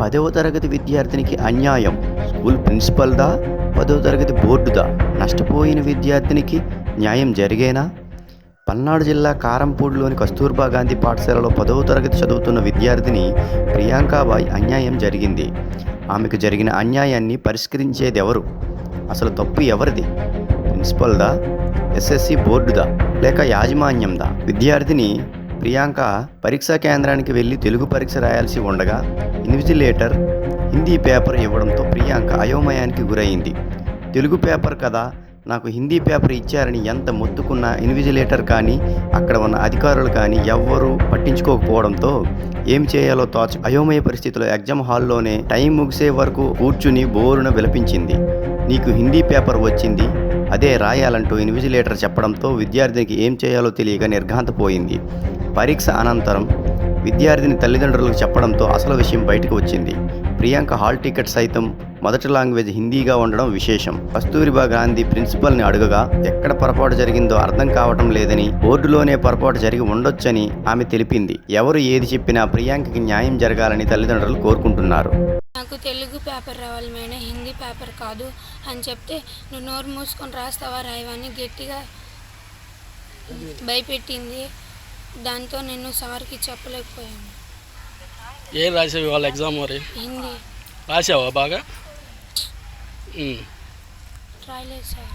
పదవ తరగతి విద్యార్థినికి అన్యాయం. స్కూల్ ప్రిన్సిపల్దా? పదవ తరగతి బోర్డుదా? నష్టపోయిన విద్యార్థినికి న్యాయం జరిగేనా? పల్నాడు జిల్లా కారంపూడిలోని కస్తూర్బా గాంధీ పాఠశాలలో పదవ తరగతి చదువుతున్న విద్యార్థిని ప్రియాంకాబాయ్ అన్యాయం జరిగింది. ఆమెకు జరిగిన అన్యాయాన్ని పరిష్కరించేది ఎవరు అసలు తప్పు ఎవరిది? ప్రిన్సిపల్దా? ఎస్ఎస్సి బోర్డుదా? లేక యాజమాన్యందా? విద్యార్థిని ప్రియాంక పరీక్షా కేంద్రానికి వెళ్ళి తెలుగు పరీక్ష రాయాల్సి ఉండగా ఇన్విజిలేటర్ హిందీ పేపర్ ఇవ్వడంతో ప్రియాంక అయోమయానికి గురైంది. తెలుగు పేపర్ కదా నాకు హిందీ పేపర్ ఇచ్చారని ఎంత మొత్తుకున్న ఇన్విజిలేటర్ కానీ అక్కడ ఉన్న అధికారులు కానీ ఎవ్వరూ పట్టించుకోకపోవడంతో ఏం చేయాలో తోచ అయోమయ పరిస్థితిలో ఎగ్జామ్ హాల్లోనే టైం ముగిసే వరకు కూర్చుని బోరున విలపించింది. నీకు హిందీ పేపర్ వచ్చింది అదే రాయాలంటూ ఇన్విజిలేటర్ చెప్పడంతో విద్యార్థినికి ఏం చేయాలో తెలియక నిర్ఘాంతపోయింది. పరీక్ష అనంతరం విద్యార్థిని తల్లిదండ్రులకు చెప్పడంతో అసలు విషయం బయటకు వచ్చింది. ప్రియాంక హాల్ టికెట్ సైతం మొదటి లాంగ్వేజ్ హిందీగా ఉండడం విశేషం. కస్తూరిబా గాంధీ ప్రిన్సిపల్ని అడుగగా ఎక్కడ పొరపాటు జరిగిందో అర్థం కావటం లేదని బోర్డులోనే పొరపాటు జరిగి ఉండొచ్చని ఆమె తెలిపింది. ఎవరు ఏది చెప్పినా ప్రియాంకకి న్యాయం జరగాలని తల్లిదండ్రులు కోరుకుంటున్నారు. నాకు తెలుగు పేపర్ రావాలి మేడం హిందీ పేపర్ కాదు అని చెప్తే నువ్వు నోరు మూసుకొని రాస్తావా రాయవని గట్టిగా భయపెట్టింది. దాంతో నేను సార్కి చెప్పలేకపోయాను. ఏం రాసావు వాళ్ళ ఎగ్జామ్ మరి? హిందీ. రాసావా బాగా? రాయలేదు సార్.